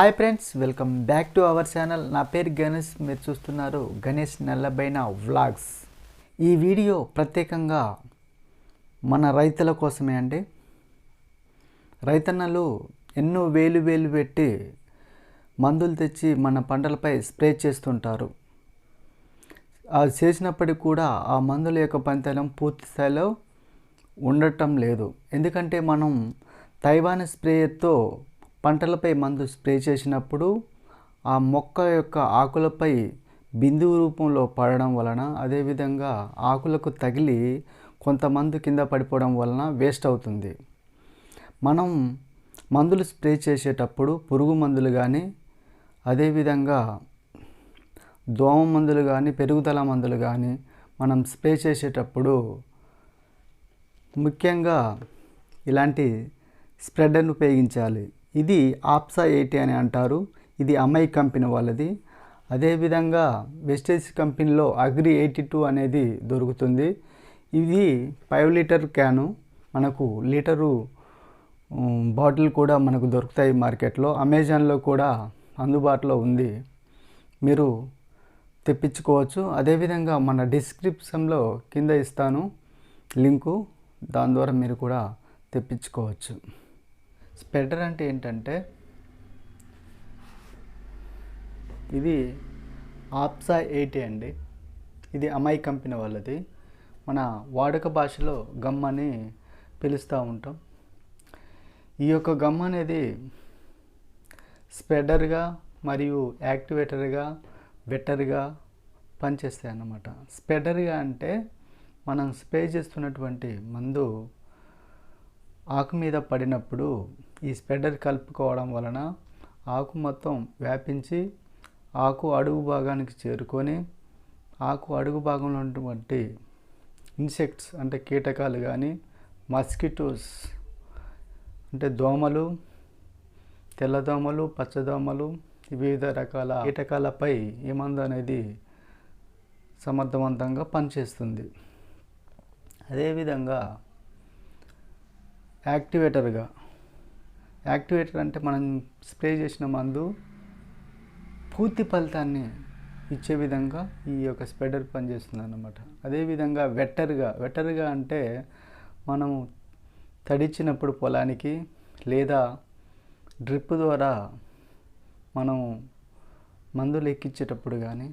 Hi friends welcome back to our channel నా పేరు గణేష్. మీరు చూస్తున్నారు గణేష్ నల్లబైన వ్లాగ్స్ ఈ వీడియో ప్రత్యేకంగా మన రైతుల కోసమే అండి. రైతన్నలు ఎన్నో వేలు వేలు పెట్టి మందులు తెచ్చి మన పంటలపై స్ప్రే చేస్తుంటారు. అది చేసినప్పటికీ కూడా ఆ మందుల యొక్క పనితనం పూర్తి స్థాయిలో ఉండటం లేదు. ఎందుకంటే మనం తైవాన్ స్ప్రేయర్తో పంటలపై మందు స్ప్రే చేసినప్పుడు ఆ మొక్క యొక్క ఆకులపై బిందువు రూపంలో పడడం వలన అదేవిధంగా ఆకులకు తగిలి కొంతమంది కింద పడిపోవడం వలన వేస్ట్ అవుతుంది. మనం మందులు స్ప్రే చేసేటప్పుడు పురుగు మందులు కానీ అదేవిధంగా దోమ మందులు కానీ పెరుగుదల మందులు కానీ మనం స్ప్రే చేసేటప్పుడు ముఖ్యంగా ఇలాంటి స్ప్రెడర్ను ఉపయోగించాలి. ఇది ఆప్సా ఎయిటీ అని అంటారు. ఇది అమ్మాయి కంపెనీ వాళ్ళది. అదేవిధంగా వెస్టేజ్ కంపెనీలో అగ్రి ఎయిటీ టూ అనేది దొరుకుతుంది. ఇది ఫైవ్ లీటర్ క్యాను. మనకు లీటరు బాటిల్ కూడా మనకు దొరుకుతాయి మార్కెట్లో. అమెజాన్లో కూడా అందుబాటులో ఉంది. మీరు తెప్పించుకోవచ్చు. అదేవిధంగా మన డిస్క్రిప్షన్లో కింద ఇస్తాను లింకు. దాని ద్వారా మీరు కూడా తెప్పించుకోవచ్చు. స్ప్రెడర్ అంటే ఏంటంటే ఇది ఆప్సా ఎయిటీ అండి. ఇది అమాయి కంపెనీ వాళ్ళది. మన వాడుక భాషలో గమ్ అని పిలుస్తూ ఉంటాం. ఈ యొక్క గమ్ అనేది స్ప్రెడర్గా మరియు యాక్టివేటర్గా వెటర్గా పనిచేస్తాయి అన్నమాట. స్ప్రెడర్గా అంటే మనం స్ప్రే చేస్తున్నటువంటి మందు ఆకు మీద పడినప్పుడు ఈ స్ప్రెడర్ కలుపుకోవడం వలన ఆకు మొత్తం వ్యాపించి ఆకు అడుగు భాగానికి చేరుకొని ఆకు అడుగు భాగంలో ఉన్నటువంటి ఇన్సెక్ట్స్ అంటే కీటకాలు కానీ మస్కిటోస్ అంటే దోమలు తెల్లదోమలు పచ్చదోమలు వివిధ రకాల కీటకాలపై ఈ మందు అనేది సమర్థవంతంగా పనిచేస్తుంది. అదేవిధంగా యాక్టివేటర్గా యాక్టివేటర్ అంటే మనం స్ప్రే చేసిన మందు పూర్తి ఫలితాన్ని ఇచ్చే విధంగా ఈ యొక్క స్ప్రెడర్ పనిచేస్తుంది అన్నమాట అదేవిధంగా వెట్టర్గా వెట్టర్గా అంటే మనము తడిచినప్పుడు పొలానికి లేదా డ్రిప్ ద్వారా మనం మందులు ఎక్కించేటప్పుడు కానీ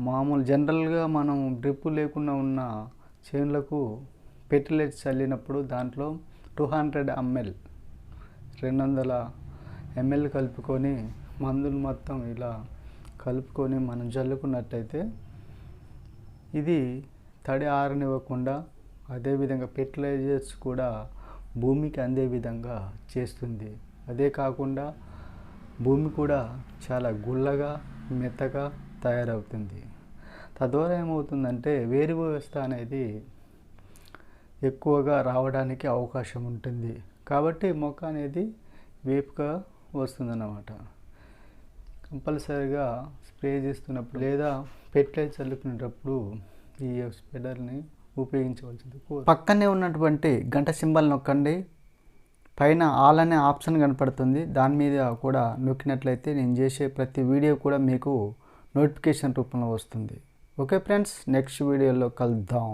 మామూలు జనరల్గా మనం డ్రిప్ లేకుండా ఉన్న చేనులకు పెటిలెట్స్ చల్లినప్పుడు దాంట్లో టూ హండ్రెడ్ ఎంఎల్ రెండు వందల ఎంఎల్ కలుపుకొని మందులు మొత్తం ఇలా కలుపుకొని మనం జల్లుకున్నట్టయితే ఇది తడి ఆరనివ్వకుండా అదేవిధంగా ఫెర్టిలైజర్స్ కూడా భూమికి అందే విధంగా చేస్తుంది. అదే కాకుండా భూమి కూడా చాలా గుల్లగా మెత్తగా తయారవుతుంది. తద్వారా ఏమవుతుందంటే వేరు వ్యవస్థ అనేది ఎక్కువగా రావడానికి అవకాశం ఉంటుంది. కాబట్టి మొక్క అనేది వేపుగా వస్తుందన్నమాట. కంపల్సరిగా స్ప్రే చేస్తున్నప్పుడు లేదా పెట్లైట్ చల్లుకునేటప్పుడు ఈ స్ప్రెడర్ని ఉపయోగించవలసింది పక్కనే ఉన్నటువంటి గంట సింబల్ నొక్కండి. పైన ఆల్ అనే ఆప్షన్ కనపడుతుంది. దాని మీద కూడా నొక్కినట్లయితే నేను చేసే ప్రతి వీడియో కూడా మీకు నోటిఫికేషన్ రూపంలో వస్తుంది. ఓకే ఫ్రెండ్స్ నెక్స్ట్ వీడియోలో కలుద్దాం.